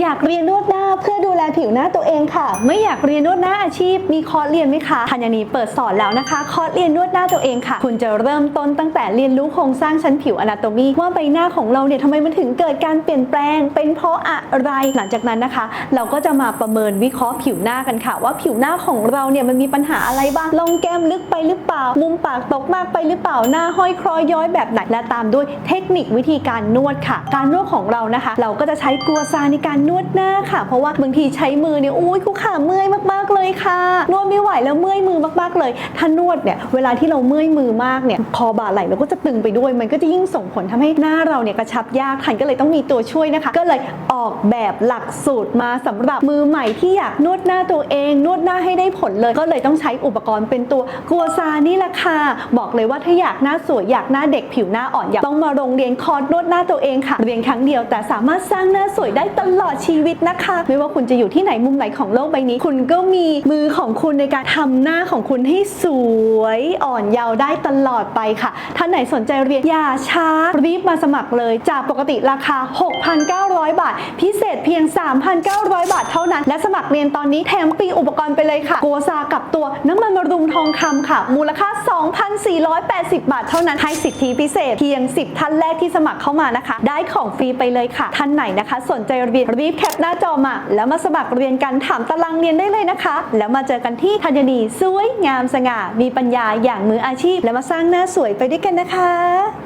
อยากเรียนนวดหน้าเพื่อดูแลผิวหน้าตัวเองค่ะ ไม่อยากเรียนนวดหน้าอาชีพ มีคอร์สเรียนไหมคะธัญนีเปิดสอนแล้วนะคะ คอร์สเรียนนวดหน้าตัวเองค่ะ คุณจะเริ่มต้นตั้งแต่เรียนรู้โครงสร้างชั้นผิวอนาโตมีว่าใบหน้าของเราเนี่ยทำไมมันถึงเกิดการเปลี่ยนแปลง เป็นเพราะอะไรหลังจากนั้นนะคะ เราก็จะมาประเมินวิเคราะห์ผิวหน้ากันค่ะ ว่าผิวหน้าของเราเนี่ยมันมีปัญหาอะไรบ้างลงแก้มลึกไปหรือเปล่า มุมปากตกมากไปหรือเปล่าหน้าห้อยคล้อยย้อยแบบไหนและตามด้วยเทคนิควิธีการนวดค่ะ การนวดของเรานะคะ เราก็จะใช้กัวซาในการนวดหน้าค่ะ เพราะว่าบางทีใช้มือเนี่ยอุ้ยคุกขาเมื่อยากๆเลยค่ะ นวดไม่ไหวแล้วเมื่อยมือมากๆเลย ถ้านวดเนี่ยเวลาที่เราเมื่อยมือมากเนี่ยคอบ่าไหล่เราก็จะตึงไปด้วย มันก็จะยิ่งส่งผลทำให้หน้าเราเนี่ยกระชับยากทันก็เลยต้องมีตัวช่วยนะคะ ก็เลยออกแบบหลักสูตรมาสำหรับมือใหม่ที่อยากนวดหน้าตัวเอง นวดหน้าให้ได้ผลเลย ก็เลยต้องใช้อุปกรณ์เป็นตัวกัวซานี่แหละค่ะบอกเลยว่าถ้าอยากหน้าสวยอยากหน้าเด็กผิวหน้าอ่อนอยากต้องมาโรงเรียนคอร์สนวดหน้าตัวเองค่ะ เรียนครั้งเดียวแต่สามารถสร้างหน้าสวยได้ตลอดชีวิตนะคะ ไม่ว่าคุณจะอยู่ที่ไหนมุมไหนของโลกใบนี้ คุณก็มีมือของคุณในการทำหน้าของคุณให้สวยอ่อนเยาว์ได้ตลอดไปค่ะ ท่านไหนสนใจเรียนอย่าช้ารีบมาสมัครเลย จากปกติราคา 6,900 บาท พิเศษเพียง 3,900 บาทเท่านั้น และสมัครเรียนตอนนี้แถมฟรีอุปกรณ์ไปเลยค่ะ โกซากับตัวน้ำมันบำรุงทองคำค่ะ มูลค่า 2,480 บาทเท่านั้นให้สิทธิพิเศษเพียง 10 ท่านแรกที่สมัครเข้ามานะคะ ได้ของฟรีไปเลยค่ะ ท่านไหนนะคะ สนใจเรียนรีบแคปหน้าจอมา แล้วมาสมัครเรียนกันถามตารางเรียนได้เลยนะคะแล้วมาเจอกันที่ธัญนีสวยงามสง่า มีปัญญาอย่างมืออาชีพ แล้วมาสร้างหน้าสวยไปด้วยกันนะคะ